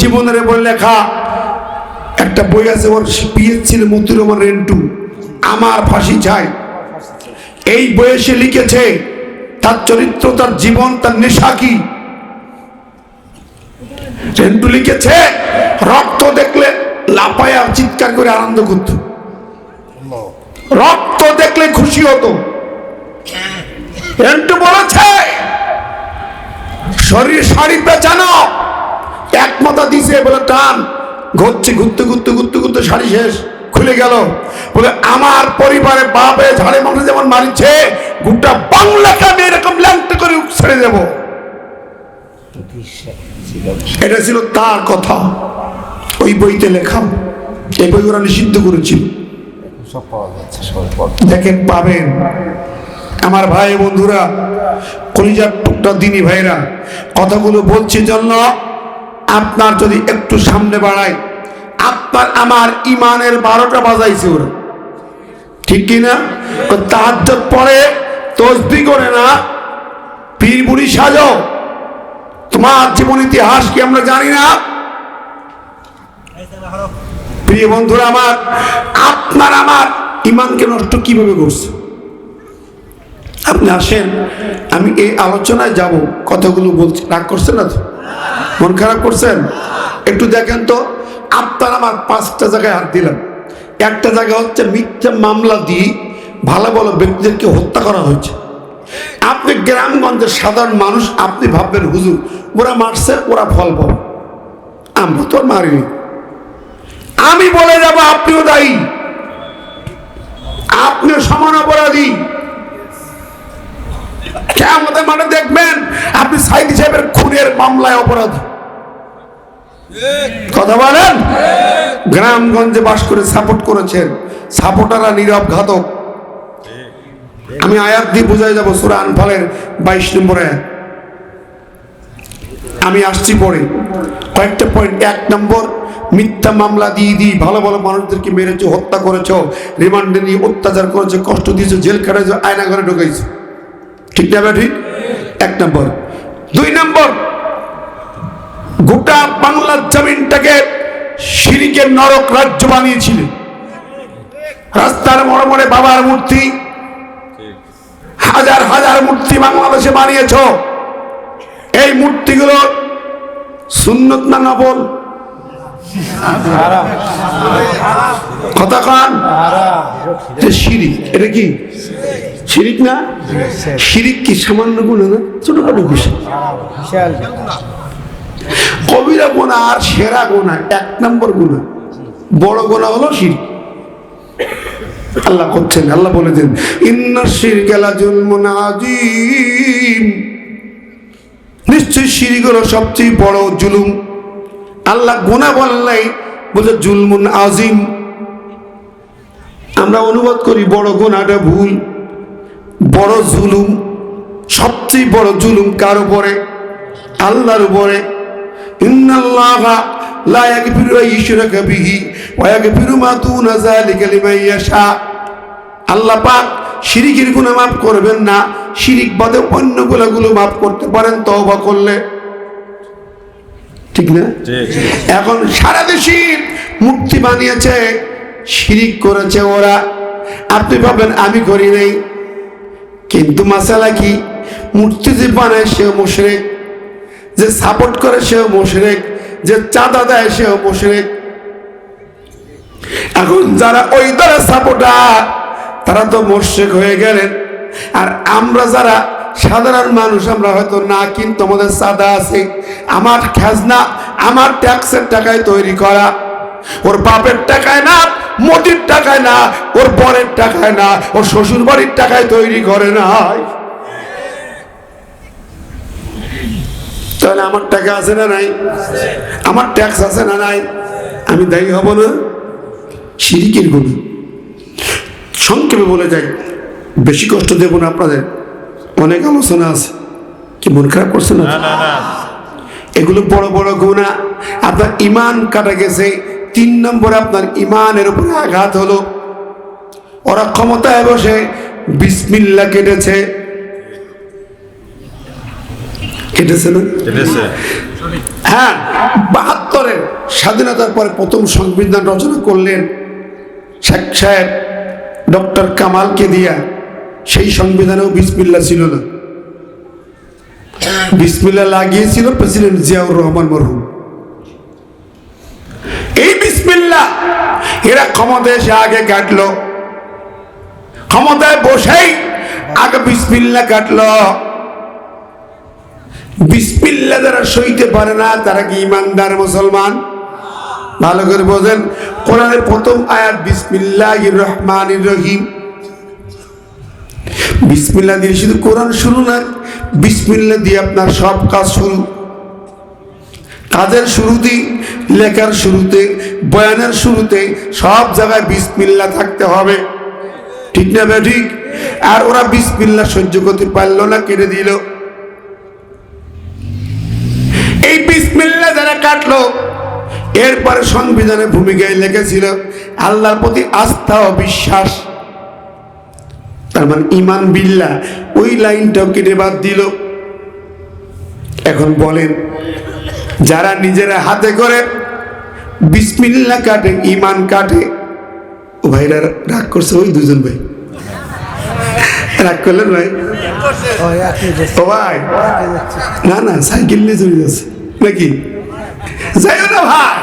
জীবনের বই লেখা। একটা বই আছে ওর পিএস ছিল মতুর রেন্টু। আমার ফাঁসি চাই। এই বইয়ে সে লিখেছে, তার চরিত্র, তার জীবন, তার নেশা কি? রেন্টু লিখেছে, রক্ত দেখলে লাপায়া চিৎকার করে আনন্দ করত। রক্ত দেখলে খুশি হতো। রেন্টু বলেছে, শরীর শাড়ি পেঁচানো এক মাথা দিছে বলে টান। ঘুরছে ঘুরতে ঘুরতে ঘুরতে ঘুরতে শাড়ি শেষ খুলে গেল। বলে আমার পরিবারে বাপে ঝাড়ে মানুষ যেমন মারিছে গোটা বাংলাকে আমি এরকম ল্যাংটে করে ছেড়ে দেব। এটা ছিল তার কথা। ওই বইতে লেখা এই বই ওরা নিষিদ্ধ করেছিল। দেখেন পাবেন। আমার ভাই বন্ধুরা কলিজার টুকটা দিনী ভাইরা কথাগুলো বলছি জন্য আপনার যদি একটু সামনে বাড়ায়, আপনার আমার ইমানের বারোটা বাজাইছে ওরা। ঠিক কিনা তার পরে তসবি করে না, পীর বুড়ি সাজো। তোমার জীবন ইতিহাস কি আমরা জানি না? প্রিয় বন্ধুরা আমার, আপনার আমার ইমানকে নষ্ট কীভাবে করছে? আপনি আসেন, আমি এই আলোচনায় যাব। কথাগুলো বলছি। রাগ করছেন না তো? মন খারাপ করছেন? একটু দেখেন তো, আপনার আমার পাঁচটা জায়গায় হাত দিলাম। একটা জায়গা হচ্ছে মিথ্যা মামলা দিয়ে ভালো ভালো ব্যক্তিদেরকে হত্যা করা হয়েছে। আপনি গ্রামগঞ্জের সাধারণ মানুষ, আপনি ভাববেন, হুজুর, ওরা মারছে, ওরা ফল পাবে। আমরা তো মারিনি। আমি বলে যাব, আপনিও দায়ী। আপনিও সমান অপরাধী। কেমন মানে দেখবেন, আপনি সাইদ সাহেবের খুনের মামলায় অপরাধী। কথা বলেন? গ্রামগঞ্জে বাস করে সাপোর্ট করেছেন। সাপোর্টাররা নীরব ঘাতক। আমি আয়াত দিয়ে বুঝাই যাব সুরা আনফালের বাইশ নম্বরে আমি আসছি পরে। কয়েকটা পয়েন্ট এক নম্বর, মিথ্যা মামলা দিয়ে দিয়ে ভালো ভালো মানুষদেরকে মেরেছো, হত্যা করেছ, রিমান্ডে নিয়ে অত্যাচার করেছ, কষ্ট দিয়েছ, জেল খাটাইছো আয়না ঘরে ঢুকাইছো। ঠিক না ঠিক? এক নম্বর। দুই নম্বর গোটা বাংলার জমিনটাকে সিরিকের নরক রাজ্য বানিয়েছিলেন। রাস্তার মোড়ে মোড়ে বাবার মূর্তি হাজার হাজার মূর্তি বাংলাদেশে বানিয়েছ। এই মূর্তিগুলো সুন্নত না নবল? কথা কান। এটা কি? শিরিক না? শিরিক কি সামান্য গুণ না ছোটখাটো বিষয়। কবিরা গোনা আর সেরা গোনা এক নম্বর গোনা বড় গোনা হলো শিরিক। আল্লাহ করছেন, আল্লাহ বলেছেন ইন্না শির গেলা জুলমুন আজিম নিশ্চয় শিরিক সবচেয়ে বড় জুলুম। আল্লাহ গোনা বললাই বলে জুলমুন আজিম আমরা অনুবাদ করি, বড় গোনাটা ভুল। বড় জুলুম সবচেয়ে বড় জুলুম কার উপরে? আল্লাহর উপরে। ইন্নাল্লাহা লা ইয়াগফিরু আন ইউশরাকা বিহি ওয়া ইয়াগফিরু মা দুনা যালিকা লিমান ইয়াশা। আল্লাহ পাক শিরিকের গুনাহ মাফ করবেন না শিরিক বাদে অন্যগুলো মাফ করতে পারেন তওবা করলে। ঠিক না? এখন সারা দেশে মুক্তি বানিয়েছে শিরিক করেছে ওরা। আপনি ভাবেন আমি করি নাই। কিন্তু মাসালা কি? মূর্তি যে বানায় সেও মুশরেক, যে সাপোর্ট করে সেও মুশরেক, যে চাঁদা দেয় সেও মুশরেক। এখন যারা ওই দলের সাপোর্টার তারা তো মোশেক হয়ে গেলেন। আর আমরা যারা সাধারণ মানুষ, আমরা হয়তো না, কিন্তু আমাদের সাদা আছে। আমার খাজনা, আমার ট্যাক্সের টাকায় তৈরি করা। ওর বাপের টাকায় না মোদির টাকায় না ওর বরের টাকায় না ওর শ্বশুর বাড়ির টাকায় তৈরি করে নাই। তাহলে আমার টাকা আছে না নাই? আমার ট্যাক্স আছে না নাই? আমি দায়ী হব না? সিরিকের গুণ। সংক্ষেপে বলে যাই বেশি কষ্ট দেব না আপনাদের। অনেক আলোচনা আছে। কি মন খারাপ করছে না। এগুলো বড় বড় গুণা। আপনার ইমান কাটা গেছে তিন নম্বরে আপনার ইমানের উপরে আঘাত হলো। ওরা ক্ষমতায় বসে বিসমিল্লা কেটেছে। কেটেছে না? হ্যাঁ বাহাত্তরের স্বাধীনতার পরে প্রথম সংবিধান রচনা করলেন শেখ সাহেব ডক্টর কামালকে দিয়া। সেই সংবিধানেও বিসমিল্লা ছিল না। বিসমিল্লা লাগিয়েছিল প্রেসিডেন্ট জিয়াউর রহমান মরহুম। বিসমিল্লা এরা ক্ষমতায় এসে আগে কাটলো। ক্ষমতায় বসেই আগে বিসমিল্লা কাটলো। বিসমিল্লা যারা সইতে পারে না, তারা কি ইমানদার মুসলমান? ভালো করে বোঝেন, কোরআনের প্রথম আয়াত বিসমিল্লাহ রহমান রহিম। বিসমিল্লা দিয়ে শুধু কোরআন শুরু না বিসমিল্লা দিয়ে আপনার সব কাজ শুরু। কাজের শুরুতেই লেখার শুরুতে, বয়ানের শুরুতে সব জায়গায় বিসমিল্লা থাকতে হবে। ঠিক না বে ঠিক? আর ওরা বিসমিল্লা সহ্য করতে পারল না, কেটে দিল। এই বিসমিল্লা যারা কাটলো, এরপরে সংবিধানের ভূমিকায় লেগেছিল আল্লাহর প্রতি আস্থা ও বিশ্বাস। তার মানে ইমান বিল্লা ওই লাইনটাও কেটে বাদ দিল। এখন বলেন যারা নিজেরা হাতে করে, বিসমিল্লা কাটে ইমান কাটে, ও ভাইরা রাগ করছে ওই দুজন ভাই। রাগ করলেন ভাই? ও ভাই? না না, সাইকেল নিয়ে চলে যাচ্ছে। নাকি? যাইও না ভাই।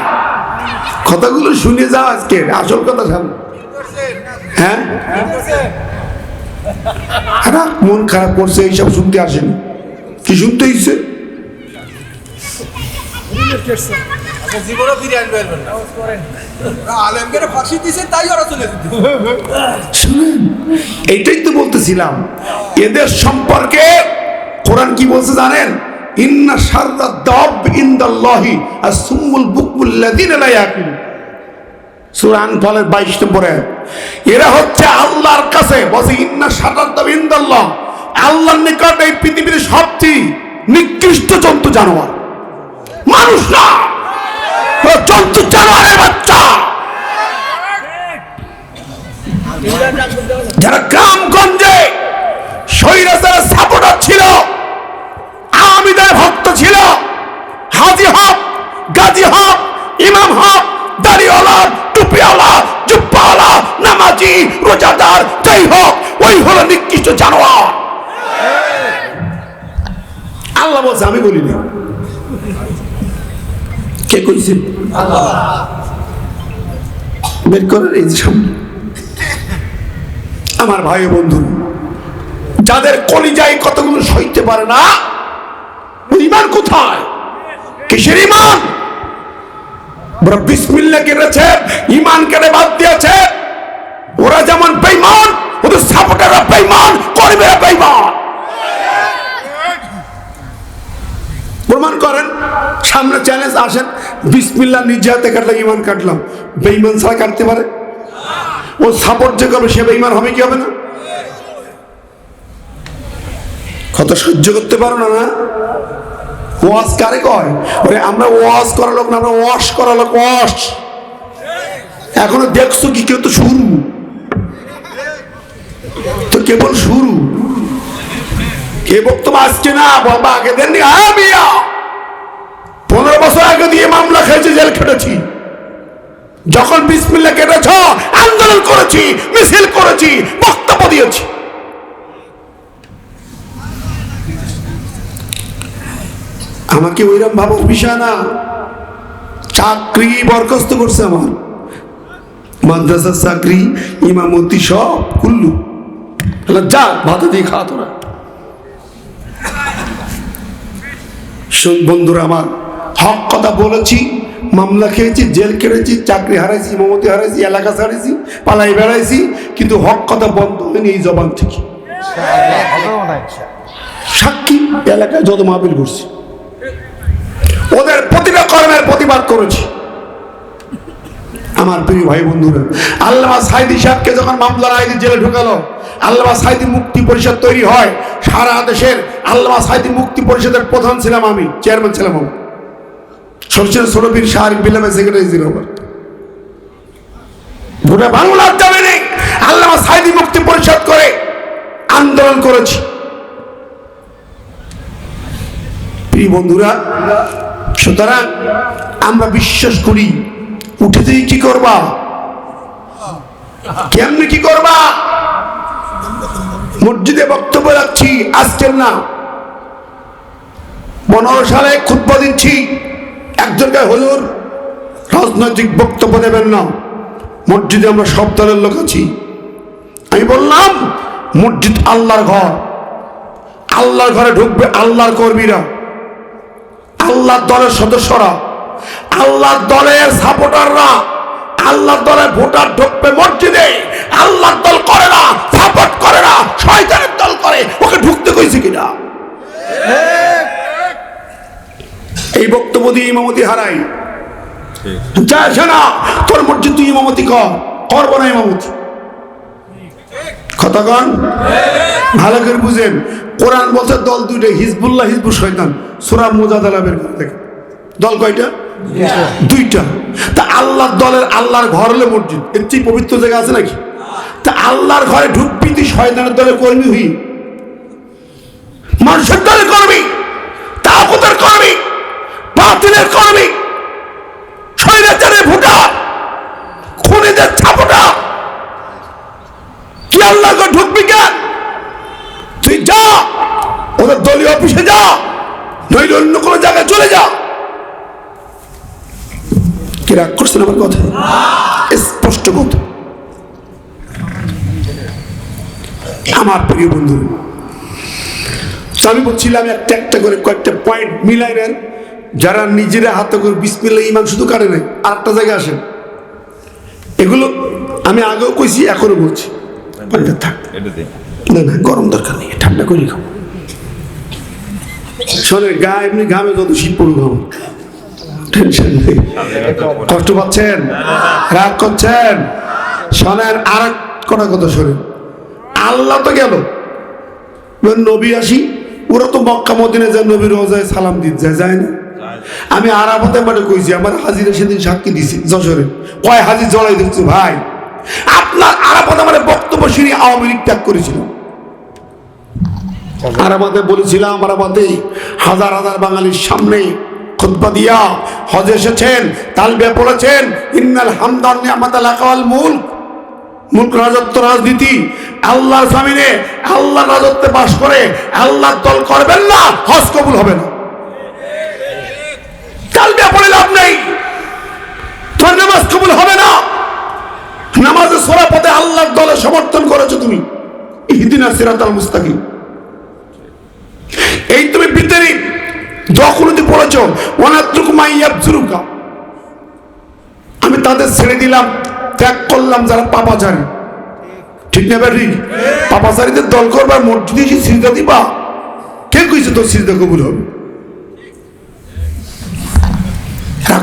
কথাগুলো শুনে যাও আজকে, আসল কথা সামনে হ্যাঁ? খারাপ মন খারাপ করছে, এইসব শুনতে আসেনি। কি শুনতে ইচ্ছে জীবনও ফিরে আনবে না। আলেমকে ফাঁসি দিছে তাই ওরা চলে শুনেন এইটাই তো বলতেছিলাম। এদের সম্পর্কে কোরআন কি বলছে জানেন? ইন্না সারদা দাব ইন্দাল্লাহি আর সুম্মুল বুকমুল্লাযিনা লা ইয়াকিলুন সূরা আনফালের 22 এরা হচ্ছে আল্লাহর কাছে বলছে ইন্না সারদা দাব ইন্দাল্লাহ। আল্লাহর নিকট এই পৃথিবীর সবচেয়ে নিকৃষ্ট জন্তু জানোয়ার। মানুষ না জন্তু জানোয়ারের বাচ্চা। যারা গ্রামগঞ্জে সৈরাসের সাপোর্টার ছিল, আমিদের ভক্ত ছিল, হাজি হক, গাজী হক, ইমাম হক, দাড়িওয়ালা, টুপিওয়ালা, জুব্বাওয়ালা, নামাজি, রোজাদার, যাই হোক, ওই হলো নিকৃষ্ট জানোয়ার। আল্লাহ বলছে, আমি বলিনি। কে বের এই আমার ভাই বন্ধু, যাদের কলিজায় কতগুলো সইতে পারে না, ইমান কোথায়? কিসের ইমান? বিসমিল্লা কেটেছে, ইমান কেটে বাদ দিয়েছে। ওরা যেমন বেইমান ওদের সাপোর্টাররা বেইমান কর্মীরা বেইমান প্রমাণ করেন, সামনে চ্যালেঞ্জ আসেন, বিসমিল্লা নিজে হাতে কাটলাম ইমান কাটলাম। বেইমান ছাড়া কাটতে পারে? ও সাপোর্ট যে করবে, সে বেইমান হবে কি হবে না? কত সহ্য করতে পারো না না? ওয়াশ কারে কয়? ওরে আমরা ওয়াশ করা লোক না, আমরা ওয়াশ করা লোক, ওয়াশ। এখনও দেখছ কি কেউ তো শুরু? তো কেবল শুরু। এ বক্তব্য আসছে না, বাবা, আগে দেননি আমিয়া পনেরো বছর আগে দিয়ে মামলা খেয়েছে জেল খেটেছি। যখন বিসমিল্লা কেটেছ, আন্দোলন করেছি, মিছিল করেছি, বক্তব্য দিয়েছি। আমাকে ওইরকম ভাবার বিষয় না চাকরি বরখাস্ত করছে আমার। মাদ্রাসার চাকরি, ইমামতি সব কুল্লু। যা, ভাতে দিয়ে খা তোরা। বন্ধুরা আমার হক কথা বলেছি, মামলা খেয়েছি, জেল কেটেছি চাকরি হারাইছি ইমামতি হারাইছি, এলাকা ছাড়াইছি পালাই বেড়াইছি, কিন্তু হক কথা বন্ধ হয়নি এই জবান থেকে। সাক্ষী এলাকায় যত মাহবিল ঘুরছি, ওদের প্রতিটা কর্মের প্রতিবাদ করেছি। আমার প্রিয় ভাই বন্ধুরা, আল্লামা সাইদি সাহেবকে যখন মামলার আইদি জেলে ঢুকালো, আল্লামা সাইদি মুক্তি পরিষদ তৈরি হয়, সারা দেশের আল্লামা সাইদি মুক্তি পরিষদের প্রধান ছিলাম আমি, চেয়ারম্যান ছিলাম আমি। সরষের সরবীর শাহরিক বিলামের সেক্রেটারি আমার। গোটা বাংলার জমিনে আল্লামা সাইদি মুক্তি পরিষদ করে আন্দোলন করেছি। প্রিয় বন্ধুরা, সুতরাং আমরা বিশ্বাস করি উঠেতেই কি করবা? কেমনি কি করবা? মসজিদে বক্তব্য রাখছি, আজকের না। পনেরো সালে খুদ্া দিচ্ছি। একজনকে হলুর রাজনৈতিক বক্তব্য দেবেন না। মসজিদে আমরা সব দলের লোক আছি। আমি বললাম, মসজিদ আল্লাহর ঘর। আল্লাহর ঘরে ঢুকবে আল্লাহর কর্মীরা। আল্লাহর দলের সদস্যরা। আল্লাহর দলের সাপোর্টাররা। আল্লাহর দলের ভোটার ঢুকবে মসজিদে। আল্লাহর দল করে না, সাপোর্ট করে না, শয়তানের দল করে। ওকে ঢুকতে কইছে কিনা? এই বক্তব্য দিয়ে ইমামতি হারাই। যাচ্ছে না তোর মসজিদ তুই ইমামতি কর, করব না ইমামতি। কতক্ষণ ভালো করে বুঝেন। কোরআন বলছে দল দুইটা, হিজবুল্লাহ হিজবুল শয়তান। সুরা মোজাদালা বের করে দল কয়টা? দুইটা। তা আল্লাহর দলের আল্লাহর ঘর হলে মসজিদ। এর চেয়ে পবিত্র জায়গা আছে নাকি? তা আল্লাহর ঘরে ঢুকবি তুই শয়তানের দলে কর্মী হই। মানুষের দলে কর্মী। বাতিলের কর্মী, স্বৈরাচারের ভোটার খুনিদের ছাপটা। কি আল্লাহ ঢুকবি কেন? তুই যা, ওদের দলীয় অফিসে যা, নইলে অন্য কোনো জায়গায় চলে যা। কি করছেন আমার কথা? স্পষ্ট কথা। আমার প্রিয় বন্ধু আমি বলছিলাম একটা একটা করে কয়েকটা পয়েন্ট মিলাই নেন। যারা নিজেরা হাতে করে বিসমিল্লা ইমান শুধু কাটে নাই আর একটা জায়গায় আসেন। এগুলো আমি আগেও কইছি এখনও বলছি। থাক। না না গরম দরকার নেই ঠান্ডা করি খাব। শোনে গা এমনি ঘামে যত শীত পড়ুক টেনশন নেই। কষ্ট পাচ্ছেন? রাগ করছেন? শোনেন আর কটা কথা শোনেন। আল্লাহ তো গেল। নবী আসি ওরা তো মক্কা মদিনে যায় নবীর রোজায় সালাম দিতে যায় যায় না। আমি আরামতে মানে কইছি আমার হাজিরা সেদিন সাক্ষী দিছি যশোরে। কয় হাজির জড়াই দিচ্ছি ভাই? আপনার আরাপদ মানে বক্তব্য শুনে আওয়ামী লীগ ত্যাগ করেছিল। আরামাতে বলেছিলাম হাজার হাজার বাঙালির সামনে খুতবা দিয়া হজ এসেছেন তালবে পড়েছেন ইন্নাল হামদান নিয়ামাত লাকাল মুল্ক। মুল্ক রাজত্ব রাজনীতি আল্লাহর জামিনে আল্লাহ রাজত্বে বাস করে আল্লাহর দল করবেন না হজ কবুল হবে না। তালবে পড়ে লাভ নেই। তোর নামাজ কবুল হবে না। নামাজে সোরা পথে আল্লাহর দলে সমর্থন করেছ তুমি। ইহদিনা সিরাতাল মুস্তাকিম। এই তুমি ভিতরে যখন তুই পড়েছ অনাত্রুক মাইয়াব জুরুকা আমি তাদের ছেড়ে দিলাম ত্যাগ করলাম যারা পাপাচারী। ঠিক না ব্যাটি পাপাচারীদের দল করবার মসজিদে এসে সিজদা দিবা। কে কইছে তোর সিজদা কবুল হবে?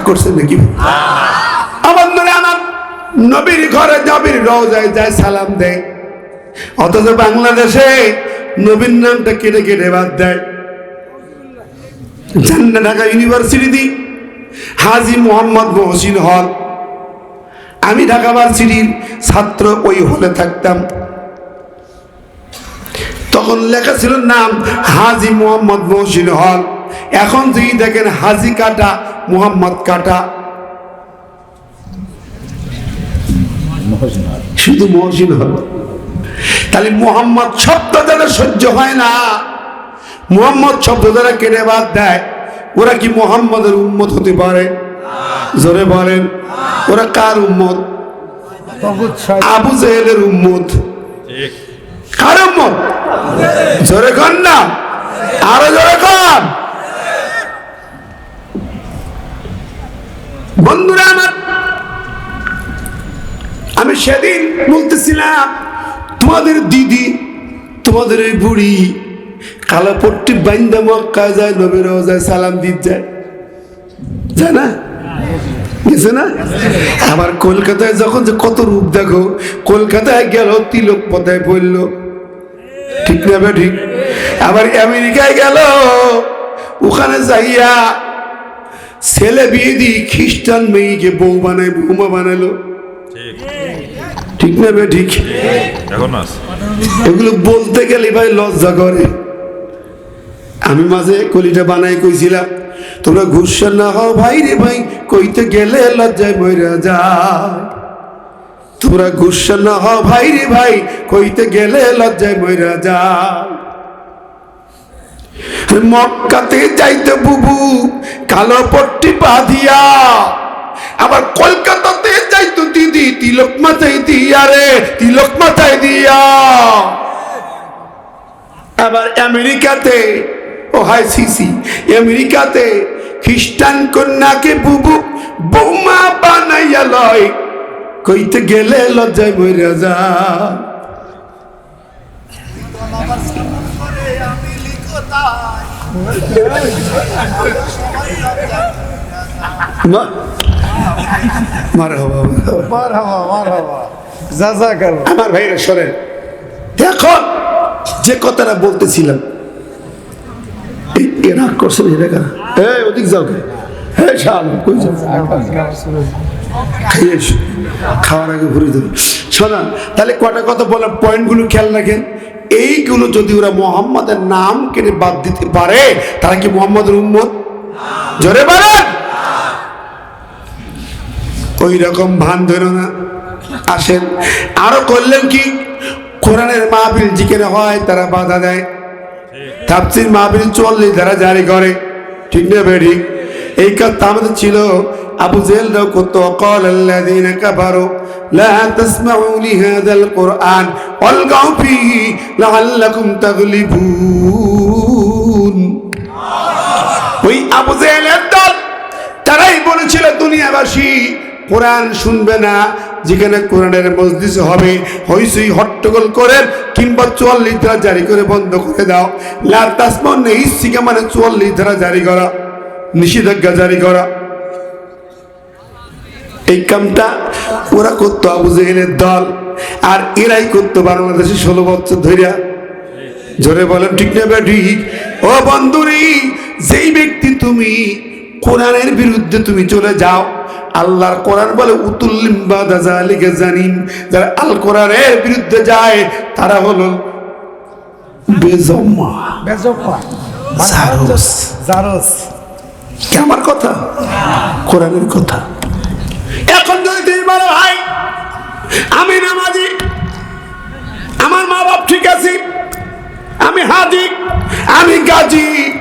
রাগ করছেন নাকি? আমার মনে আমার নবীর ঘরে নবীর রোজায় যায় সালাম দেয়। অথচ বাংলাদেশে নবীর নামটা কেটে কেটে বাদ দেয়। জান্না ঢাকা ইউনিভার্সিটি হাজি মোহাম্মদ মহসিন হল। আমি ঢাকা ভার্সিটির ছাত্র, ওই হলে থাকতাম। তখন লেখা ছিল নাম হাজি মোহাম্মদ মহসিন হল। এখন যদি দেখেন হাজি কাটা মোহাম্মদ কাটা। শুধু মহসিন হল। তাহলে মোহাম্মদ শব্দ যাদের সহ্য হয় না। মোহাম্মদ শব্দ যারা কেটে বাদ দেয়। ওরা কি মোহাম্মদের উম্মত হতে পারে? জোরে বলেন। ওরা কার উম্মত? ছয় আবু জেহেলের উম্মত। কার উম্মত? জোরে কন না। আরও জোরে কন। বন্ধুরা আমার, আমি সেদিন বলতেছিলাম, তোমাদের দিদি, তোমাদের এই বুড়ি কালো পট্টি বাইন্দা মক্কা যায়, নবীর যায়, সালাম দিতে যায়। যায় না? আবার কলকাতায় যখন যে কত রূপ দেখো, কলকাতায় গেল, তিলক পদায় পড়ল। ঠিক না ঠিক? আবার আমেরিকায় গেল, ওখানে যাইয়া ছেলে বিয়ে দিয়ে খ্রিস্টান মেয়েকে বউ বানায়, বৌমা বানালো। ঠিক না বে, ঠিক? এগুলো বলতে গেলে ভাই লজ্জা করে। আমি মাঝে কলিটা বানাই কইছিলাম, তোমরা ঘুষা না হও ভাই রে ভাই, কইতে গেলে লজ্জায় মইরা যায়। তোমরা গুসা না হও ভাই রে ভাই, কইতে গেলে লজ্জায় মইরা যায়। মক্কাতে যাইতে বুবু, কালো পট্টি বাঁধিয়া। আবার কলকাতাতে যাইতো দিদি, তিলক মাথায় দিয়া রে, তিলক মাথায় দিয়া। আবার আমেরিকাতে, ও হাই সিসি, আমেরিকাতে খ্রিস্টান কন্যাকে বুবু বৌমা বানাইয়া লয়। কইতে গেলে লজ্জায় মইরা যা। আমার ভাইরা শোনেন। দেখো যে কথাটা বলতেছিলাম। রাগ করছে দেখা। এই ওদিক যাও হ্যাঁ শাল কই। খাওয়ার আগে ভরে দেবো। শোনা তাহলে কটা কথা বলার পয়েন্টগুলো খেয়াল রাখেন। এইগুলো যদি ওরা মোহাম্মদের নাম কেটে বাদ দিতে পারে, তারা কি মোহাম্মদের উম্মত? জোরে বলেন। ওই রকম ভান ধরো না। আসেন। আরও করলেন কি? কোরআনের মাহবিল জিকের হয়, তারা বাধা দেয়। থাপসির মাহবিল চললে তারা জারি করে। ঠিক না বেড়ি এই কাজ আমাদের ছিল, আবু জেল করতো, অকল আল্লাহ কাবারো لا تسمعوا لهذا القرآن والغوا فيه لعلكم تغلبون ওই আবু জেহেলের দল তারাই বলেছিল দুনিয়াবাসী কোরআন শুনবে না যেখানে কোরআনের মসজিদ হবে হইসই হট্টগোল করেন কিংবা চুয়াল্লিশ ধারা জারি করে বন্ধ করে দাও লাল তাসমান নেই শিখা মানে চুয়াল্লিশ ধারা জারি করা নিষেধাজ্ঞা জারি করা এই কামটা ওরা করতো আবু জেহেলের দল আর এরাই করতো বাংলাদেশে ষোলো বছর ধরিয়া জোরে বলেন ঠিক না ঠিক। ও বন্ধুরি যেই ব্যক্তি তুমি কোরআনের বিরুদ্ধে তুমি চলে যাও আল্লাহর কোরআন বলে যারা আল কোরআনের বিরুদ্ধে যায় তারা হলো বেজম্মা। জারস। জারস। কি আমার কথা? কোরআনের কথা এখন যদি তুমি বলো ভাই আমি নামাজি। আমার মা বাপ ঠিক আছে। আমি হাজি। আমি গাজী।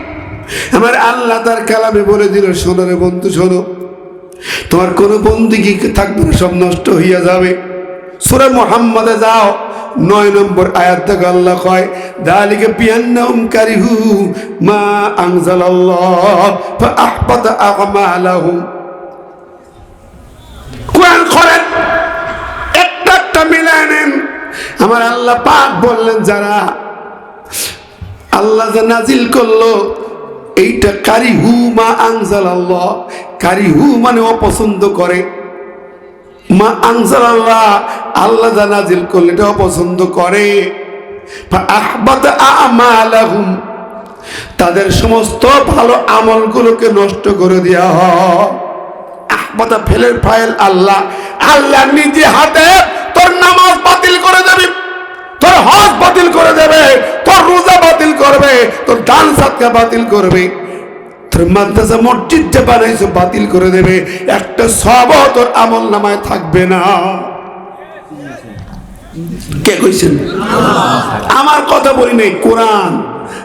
আমার আল্লাহ তার কালামে বলে দিল, শোনো রে বন্ধু, শোনো। তোমার কোনো বন্দিগি থাকবে না, সব নষ্ট হইয়া যাবে। সুরে মোহাম্মদে যাও। নয় নম্বর আয়াত থেকে আল্লাহ কয়, দালিকে কারিহু মা ফা আহবাতা আমালাহুম। কোরআন করেন একটা একটা মিলায় নেন আমার আল্লাহ পাক বললেন, যারা আল্লাহ যে নাজিল করল, এইটা কারিহু মা আনজাল আল্লাহ কারিহু মানে অপছন্দ করে। মা আনজাল আল্লাহ আল্লাহ যা নাজিল করলে, এটা অপছন্দ করে। তাদের সমস্ত ভালো আমলগুলোকে নষ্ট করে দেওয়া হয়। আহমদা ফেলের ফাইল আল্লাহ আল্লাহ নিজে হাতে তোর নামাজ বাতিল করে দেবে। তোর হজ বাতিল করে দেবে। তোর রোজা বাতিল করবে। তোর দান সাতকা বাতিল করবে। আমার কথা বলি নাই, কোরআন।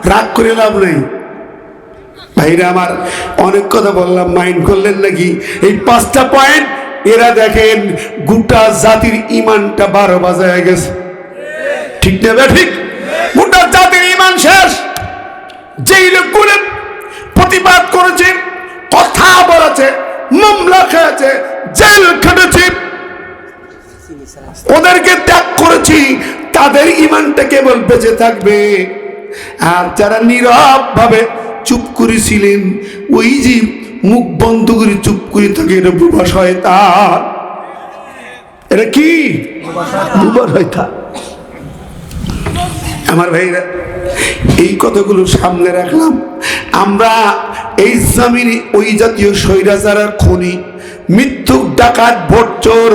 রাগ করে লাভ নেই। ভাইরা, আমার অনেক কথা বললাম, মাইন্ড করলেন নাকি? এই পাঁচটা পয়েন্ট এরা দেখেন গোটা জাতির ইমানটা বারো বাজায় গেছে। ঠিক না বে ঠিক? গোটা জাতির ইমান শেষ। যেই লোকগুলো প্রতিবাদ করেছে, কথা বলেছে, মামলা খেয়েছে, জেল খেটেছে, ওদেরকে ত্যাগ করেছি, তাদের ইমানটা কেবল বেঁচে থাকবে। আর যারা নীরব ভাবে চুপ করেছিলেন, ওই যে মুখ বন্ধ করে চুপ করে থাকে, এটা বুবা শয়তান। এটা কি? বুবা শয়তান। আমার ভাইরা এই কথাগুলো সামনে রাখলাম। আমরা এই জামিনে ওই জাতীয় স্বৈরাচার খনি মৃত্যুক ডাকাত ভোট চোর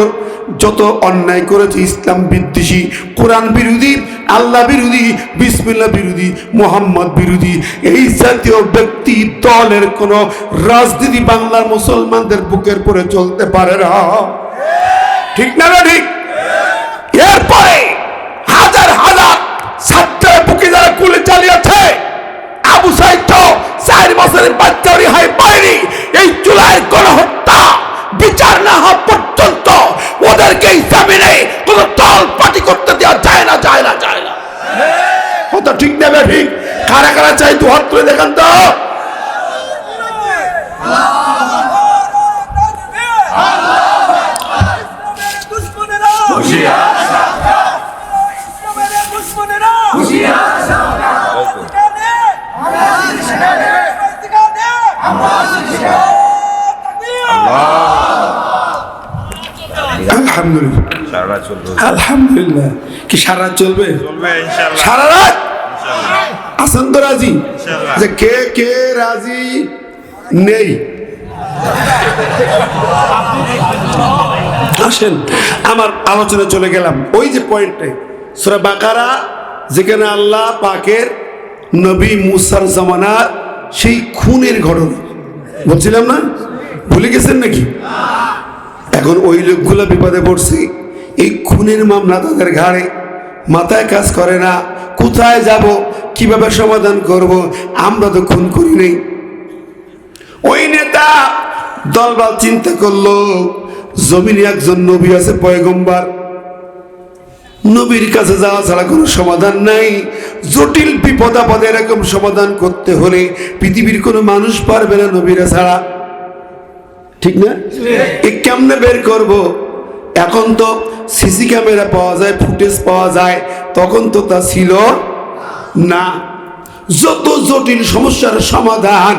যত অন্যায় করেছে ইসলাম বিদ্বেষী, কোরআন বিরোধী, আল্লাহ বিরোধী বিসমিল্লা বিরোধী, মোহাম্মদ বিরোধী, এই জাতীয় ব্যক্তি দলের কোন রাজনীতি বাংলার মুসলমানদের বুকের পরে চলতে পারে না। ঠিক না না ঠিক? এরপরে হাজার হাজার ছাত্রের বুকে যারা গুলি চালিয়েছে, আবু তো চার বছরের বাচ্চা রেহাই পায়নি। এই জুলাইয়ের গণহত্যা, বিচার না হওয়া পর্যন্ত ওদেরকে নেই কোনো দল পার্টি করতে দেওয়া যায় না যায় না যায় না। কথা ঠিক নেবে ঠিক কারা কারা চাই দু হাত তুলে দেখান তো। সারা চলবে। আলহামদুলিল্লাহ। কি সারা রাত চলবে সারা রাত? আসেন তো রাজি? যে কে কে রাজি নেই? আসেন আমার আলোচনা চলে গেলাম। ওই যে পয়েন্টে সুরা বাকারা যেখানে আল্লাহ পাকের নবী মুসার জামানার সেই খুনের ঘটনা। বলছিলাম না? ভুলে গেছেন নাকি? এখন ওই লোকগুলো বিপদে পড়ছে। এই খুনের মামলা তাদের ঘাড়ে। মাথায় কাজ করে না। কোথায় যাব? কীভাবে সমাধান করব? আমরা তো খুন করি নেই। ওই নেতা দলবাল চিন্তা করল জমিনে একজন নবী আছে পয়গম্বার। নবীর কাছে যাওয়া ছাড়া কোনো সমাধান নাই। জটিল বিপদ আপদে এরকম সমাধান করতে হলে পৃথিবীর কোনো মানুষ পারবে না নবীরা ছাড়া। ঠিক না? এ কেমনে বের করব? এখন তো সিসি ক্যামেরা পাওয়া যায়, ফুটেজ পাওয়া যায়, তখন তো তা ছিল না। যত জটিল সমস্যার সমাধান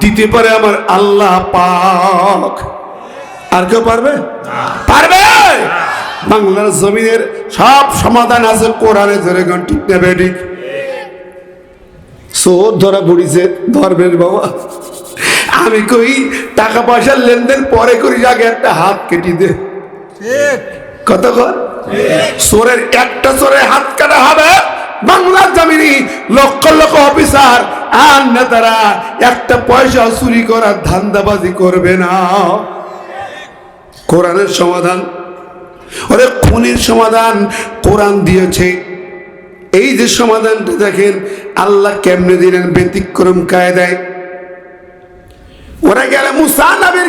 দিতে পারে আমার আল্লাহ পাক। আর কেউ পারবে? পারবে! বাংলার জমিনের সব সমাধান আছে, কোরআনে ধরে গান ঠিক নেবে, ঠিক? সোর ধরা পড়িছে ধর্মের বাবা। আমি কই টাকা পয়সার লেনদেন পরে করি, আগে একটা হাত কেটে দে। ঠিক কত কর? চোরের একটা চোরের হাত কাটা হবে। বাংলার জমিনি লক্ষ লক্ষ অফিসার। আর নেতারা একটা পয়সা চুরি করার ধান্দাবাজি করবে না। কোরআনের সমাধান। ওরে খুনের সমাধান কোরআন দিয়েছে। এই যে সমাধানটা দেখেন আল্লাহ কেমনে দিলেন ব্যতিক্রম কায়দায়? ওরা গেলে মুসা নবীর